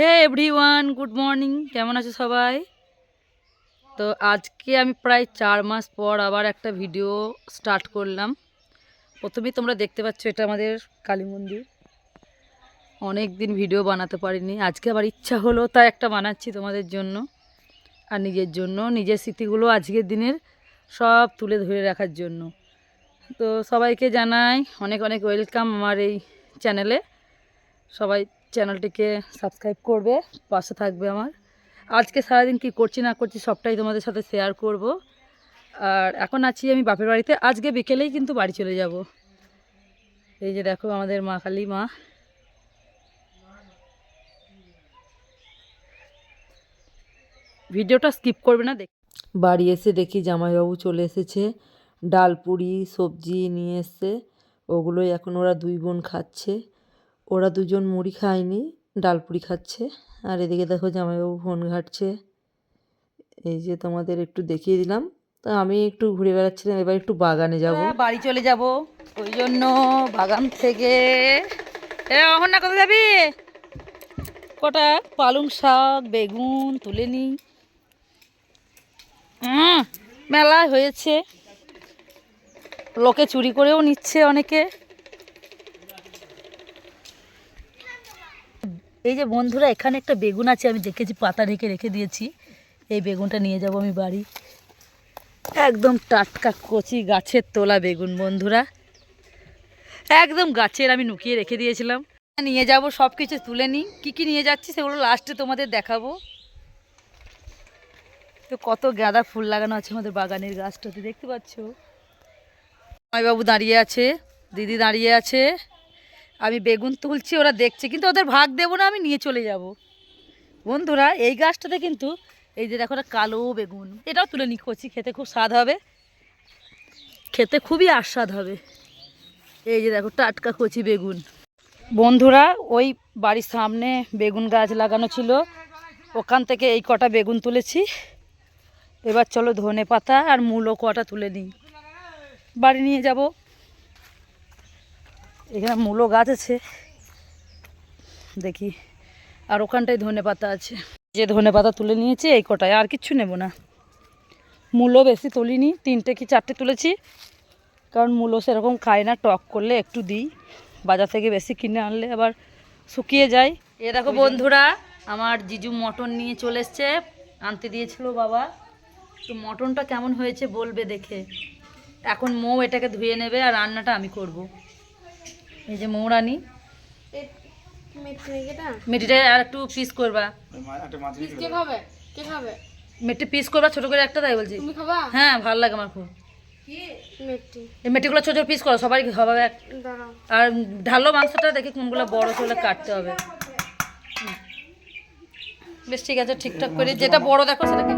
হে everyone good morning কেমন আছো সবাই? তো আজকে আমি প্রায় চার মাস পর আবার একটা ভিডিও স্টার্ট করলাম। প্রথমেই তোমরা দেখতে পাচ্ছ এটা আমাদের কালী মন্দির। অনেক দিন ভিডিও বানাতে পারিনি। আজকে আবার ইচ্ছা হলো, তাই একটা বানাচ্ছি তোমাদের জন্য আর নিজের জন্য, নিজের স্মৃতিগুলো আজকের দিনের সব তুলে ধরে রাখার জন্য। তো সবাইকে জানাই অনেক অনেক ওয়েলকাম আমার এই চ্যানেলে সবাই চ্যানেলটিকে সাবস্ক্রাইব করবে, পাশে থাকবে আমার। আজকে সারাদিন কি করছি না করছি সবটাই তোমাদের সাথে শেয়ার করব। আর এখন আছি আমি বাপের বাড়িতে। আজকে বিকেলেই কিন্তু বাড়ি চলে যাব। এই যে দেখো আমাদের মা কালী মা। ভিডিওটা স্কিপ করবে না, দেখ বাড়ি এসে দেখি জামাইবাবু চলে এসেছে। ডাল পুরি, সবজি নিয়ে এসছে। ওগুলোই এখন ওরা দুই বোন খাচ্ছে। ওরা দুজন মুড়ি খায়নি, ডাল পুরি খাচ্ছে। আর এদিকে দেখো জামাইবাবু ফোন ঘাটছে। এই যে তোমাদের একটু দেখিয়ে দিলাম। তো আমি একটু ঘুরে বেড়াচ্ছিলাম, এবার একটু বাগানে যাব। বাড়ি চলে যাব। ওই জন্য বাগান থেকে এ অহন না কোথায় যাবি? কটা? পালং শাক, বেগুন তুলে নিই মেলা হয়েছে। লোকে চুরি করেও নিচ্ছে অনেকে। এই যে বন্ধুরা, এখানে একটা বেগুন আছে, আমি দেখেছি, পাতা ঢেকে রেখে দিয়েছি। এই বেগুনটা নিয়ে যাব আমি বাড়ি। একদম টাটকা কচি গাছের তোলা বেগুন, বন্ধুরা। একদম গাছের আমি নুকিয়ে রেখে দিয়েছিলাম। নিয়ে যাব সব কিছু তুলে নিই। কী কী নিয়ে যাচ্ছি সেগুলো লাস্টে তোমাদের দেখাবো। তো কত গাঁদা ফুল লাগানো আছে আমাদের বাগানের গাছটাতে, দেখতে পাচ্ছ? বাবু দাঁড়িয়ে আছে, দিদি দাঁড়িয়ে আছে। আমি বেগুন তুলছি, ওরা দেখছে, কিন্তু ওদের ভাগ দেবো না, আমি নিয়ে চলে যাব। বন্ধুরা, এই গাছটাতে কিন্তু এই যে দেখো কালো বেগুন। এটাও তুলে নি, কচি খেতে খুব স্বাদ হবে। খেতে খুবই আস্বাদ হবে। এই যে দেখো, টাটকা কচি বেগুন। বন্ধুরা, ওই বাড়ির সামনে বেগুন গাছ লাগানো ছিল। ওখান থেকে এই কটা বেগুন তুলেছি। এবার চলো ধনে পাতা আর মূলো কটা তুলে নিই। বাড়ি নিয়ে যাব। এখানে মূলো গাছ আছে। দেখি। আর ওখানটায় ধনে পাতা আছে। যে ধনে পাতা তুলে নিয়েছি, এই কটায়। আর কিচ্ছু নেব না। মূলো বেশি তুলিনি, তিনটে কি চারটে তুলেছি। কারণ মূলো সেরকম খাই না, টক করলে একটু দিই। বাজার থেকে বেশি কিনে আনলে আবার শুকিয়ে যায়। এ দেখো বন্ধুরা, আমার জিজু মটন নিয়ে চলে এসছে। আনতে দিয়েছিল বাবা। তো মটনটা কেমন হয়েছে বলবে দেখে। এখন মৌ এটাকে ধুয়ে নেবে আর রান্নাটা আমি করব। এই যে মৌরানি। মেটিটা আর একটু পিস করবা। মেটে পিস করবা ছোট করে একটা তাই বলছি। হ্যাঁ ভালো লাগে আমার খুব। এই মেটিগুলো ছোট ছোট পিস করো সবাই হবে এক- আর ঢালো মাংসটা দেখে কোনগুলো বড় চলে কাটতে হবে। বেশ ঠিক আছে ঠিকঠাক করে। যেটা বড় দেখো সেটাকে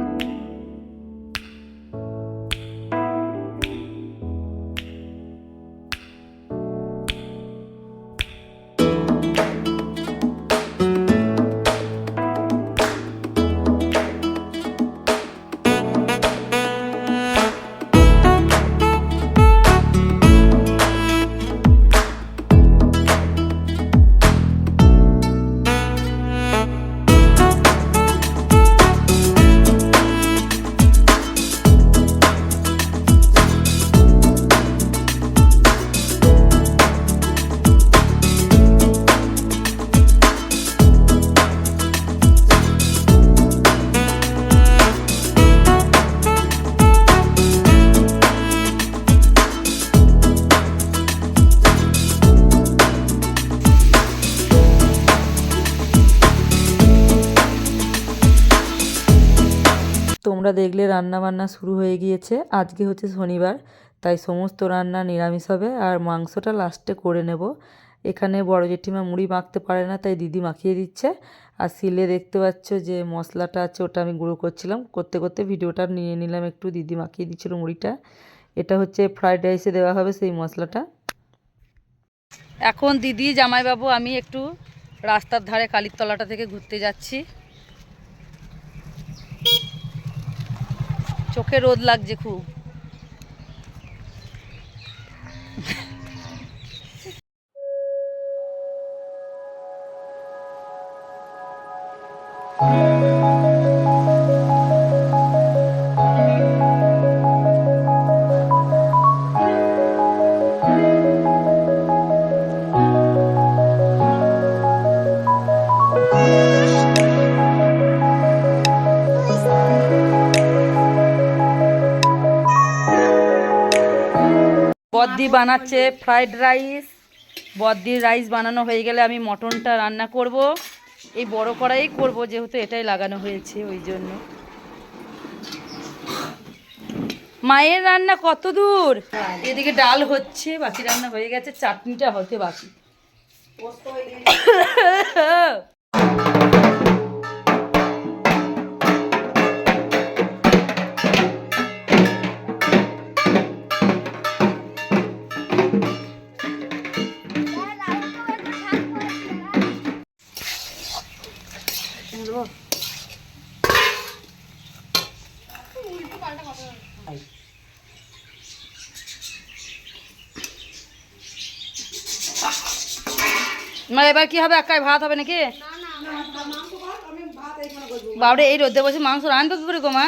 তোমরা দেখলে রান্না বান্না শুরু হয়ে গিয়েছে। আজকে হচ্ছে শনিবার, তাই সমস্ত রান্না নিরামিষ হবে আর মাংসটা লাস্টে করে নেব। এখানে বড় জেঠিমা মুড়ি মাখতে পারে না, তাই দিদি মাখিয়ে দিচ্ছে। আর সিলে দেখতে পাচ্ছ যে মশলাটা আছে, ওটা আমি গুঁড়ো করছিলাম। করতে করতে ভিডিওটা নিয়ে নিলাম একটু, দিদি মাখিয়ে দিচ্ছিল মুড়িটা। এটা হচ্ছে ফ্রাইড রাইসে দেওয়া হবে সেই মশলাটা। এখন দিদি জামাইবাবু, আমি একটু রাস্তার ধারে কালীর তলাটা থেকে ঘুরতে যাচ্ছি। চোখে রোদ লাগছে খুব। বদ্দি বানাচ্ছে ফ্রাইড রাইস বদ্দির রাইস বানানো হয়ে গেলে আমি মটনটা রান্না করব। এই বড় কড়াই করব, যেহেতু এটাই লাগানো হয়েছে, ওই জন্য। মায়ের রান্না কত দূর? এদিকে ডাল হচ্ছে, বাকি রান্না হয়ে গেছে, চাটনিটা হতে বাকি। এবার কি হবে? একাই ভাত হবে নাকি? বাবরে, এই রোদে বসে মাংস রান্না কি করে গো মা।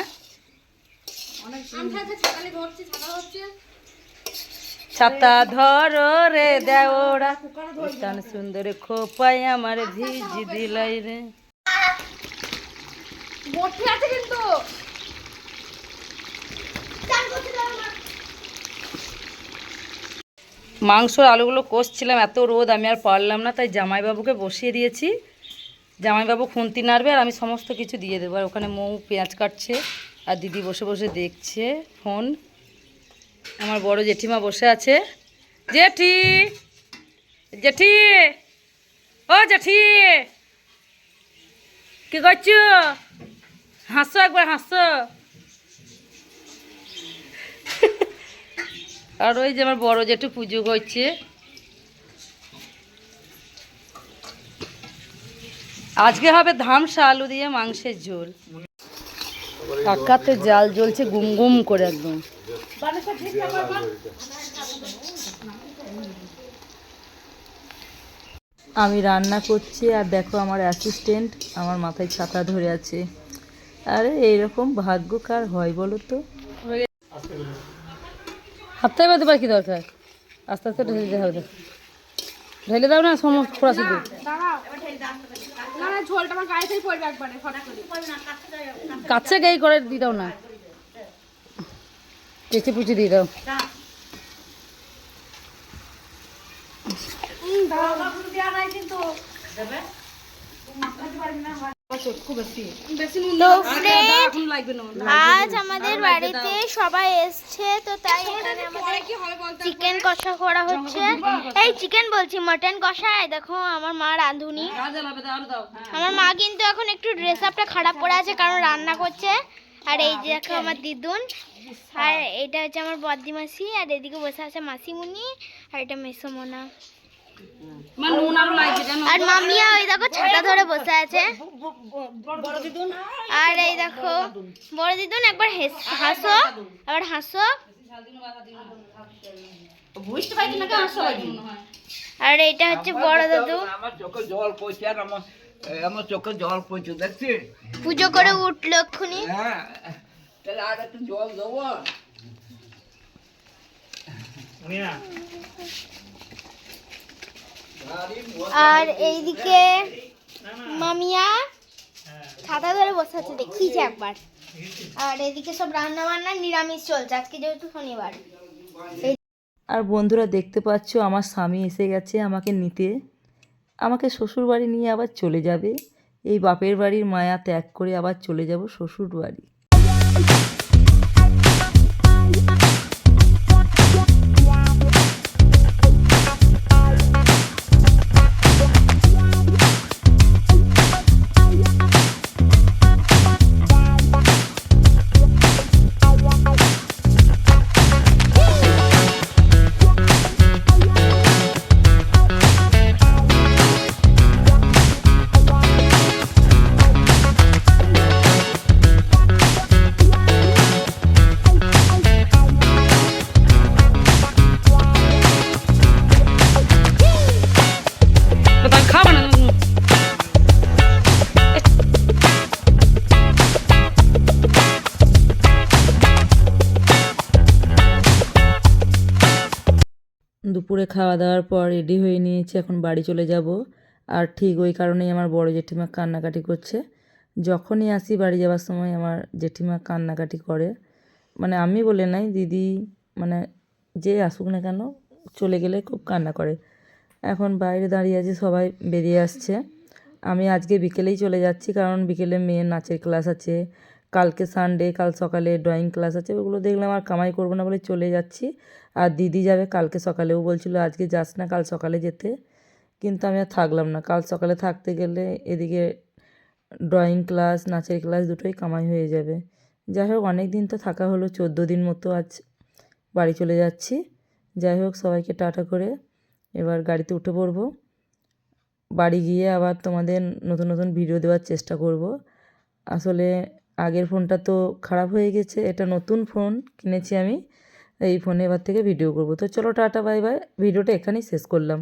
ছাতা ধরো রে টান সুন্দর খোপাই আমার ভিজি দিলাই রে। কিন্তু। মাংসর আলুগুলো কষছিলাম, এত রোদ, আমি আর পারলাম না, তাই জামাইবাবুকে বসিয়ে দিয়েছি। জামাইবাবু খুন্তি নাড়বে আর আমি সমস্ত কিছু দিয়ে দেবো। আর ওখানে মৌ পেঁয়াজ কাটছে আর দিদি বসে বসে দেখছে ফোন। আমার বড় জেঠিমা বসে আছে। জেঠি! জেঠি! ও জেঠি! কি করছ? হাসো একবার, হাসো। আর ওই যে আমার বড় জেঠু পুজো করছে। আজকে হবে ধামসা আলু দিয়ে মাংসের ঝোল। পাকাতে জাল জ্বলছে, গুম গুম করে একদম। আমি রান্না করছি, আর দেখো আমার অ্যাসিস্ট্যান্ট আমার মাথায় ছাতা ধরে আছে। আরে, এইরকম ভাগ্য কার হয় বলো তো? এবার দেবার কি দরকার? আস্তে আস্তে ঢেলে দিতে হবে। ঢেলে দাও না সমস্ত খোড়া শুধু কাছে গাই করে। দিয়ে দাও না। কেচে পুচে দিয়ে দাও। বেশি নুন তো ফ্রেন্ড এখন লাগবে না আজ আমাদের বাড়িতে সবাই এসছে তো তাই এখানে আমাদের চিকেন কষা করা হচ্ছে। এই চিকেন বলছি মটন কষা দেখো আমার মা রাঁধুনি। আমার মা কিন্তু এখন একটু ড্রেস আপটা খারাপ পরে আছে কারণ রান্না করছে। আর এই যে দেখো আমার দিদুন আর এটা হচ্ছে আমার বদ্দি মাসি আর এদিকে বসে আছে মাসিমুনি আর এটা মেসোমোনা। আরও আর মামিয়া ওই দেখো ছাতা ধরে বসে আছে। আর এই দেখো বড় দিদুন একবার হেস- হাসো আবার হাসো। আর এটা হচ্ছে বড় দাদু আমার চোখে জল পড়ছে আর আমার আমার চোখে জল পড়ছে দেখছি? পুজো করে উঠল এক্ষুনি। হ্যাঁ তাহলে আর একটু জল দেবো। আর এইদিকে মামিয়া ছাতা ধরে বসে আছে, দেখিয়েছে একবার। আর এদিকে সব রান্না বান্না নিরামিষ চলছে, আজকে যেহেতু শনিবার। আর বন্ধুরা, দেখতে পাচ্ছ, আমার স্বামী এসে গেছে আমাকে নিতে। আমাকে শ্বশুর বাড়ি নিয়ে আবার চলে যাবে। এই বাপের বাড়ির মায়া ত্যাগ করে আবার চলে যাব শ্বশুর বাড়ি দুপুরে খাওয়া দাওয়ার পর রেডি হয়ে নিয়েছি, এখন বাড়ি চলে যাব। আর ঠিক ওই কারণেই আমার বড় জেঠিমা কান্নাকাটি করছে। যখনই আসি বাড়ি যাওয়ার সময় আমার জেঠিমা কান্নাকাটি করে। মানে আমি বলে নাই, দিদি মানে যে আসুক না কেন, চলে গেলে খুব কান্না করে। এখন বাইরে দাঁড়িয়ে আছে, সবাই বেরিয়ে আসছে। আমি আজকে বিকেলেই চলে যাচ্ছি, কারণ বিকেলে মেয়ের নাচের ক্লাস আছে। কালকে সানডে কাল সকালে ড্রয়িং ক্লাস আছে, ওগুলো দেখলাম আর কামাই করব না বলে চলে যাচ্ছি। আর দিদি যাবে কালকে সকালেও বলছিল আজকে যাস না, কাল সকালে যেতে। কিন্তু আমি আর থাকলাম না। কাল সকালে থাকতে গেলে এদিকে ড্রয়িং ক্লাস নাচের ক্লাস দুটোই কামাই হয়ে যাবে। যাই হোক অনেক দিন তো থাকা হলো, চোদ্দ দিন মতো আজ বাড়ি চলে যাচ্ছি। যাই হোক, সবাইকে টাটা করে এবার গাড়িতে উঠে পড়ব। বাড়ি গিয়ে আবার তোমাদের নতুন নতুন ভিডিও দেওয়ার চেষ্টা করব। আসলে আগের ফোনটা তো খারাপ হয়ে গেছে, এটা নতুন ফোন, কিনেছি আমি, এই ফোনে এবার থেকে ভিডিও করব। তো চলো টাটা বাই বাই ভিডিওটা এখানেই শেষ করলাম।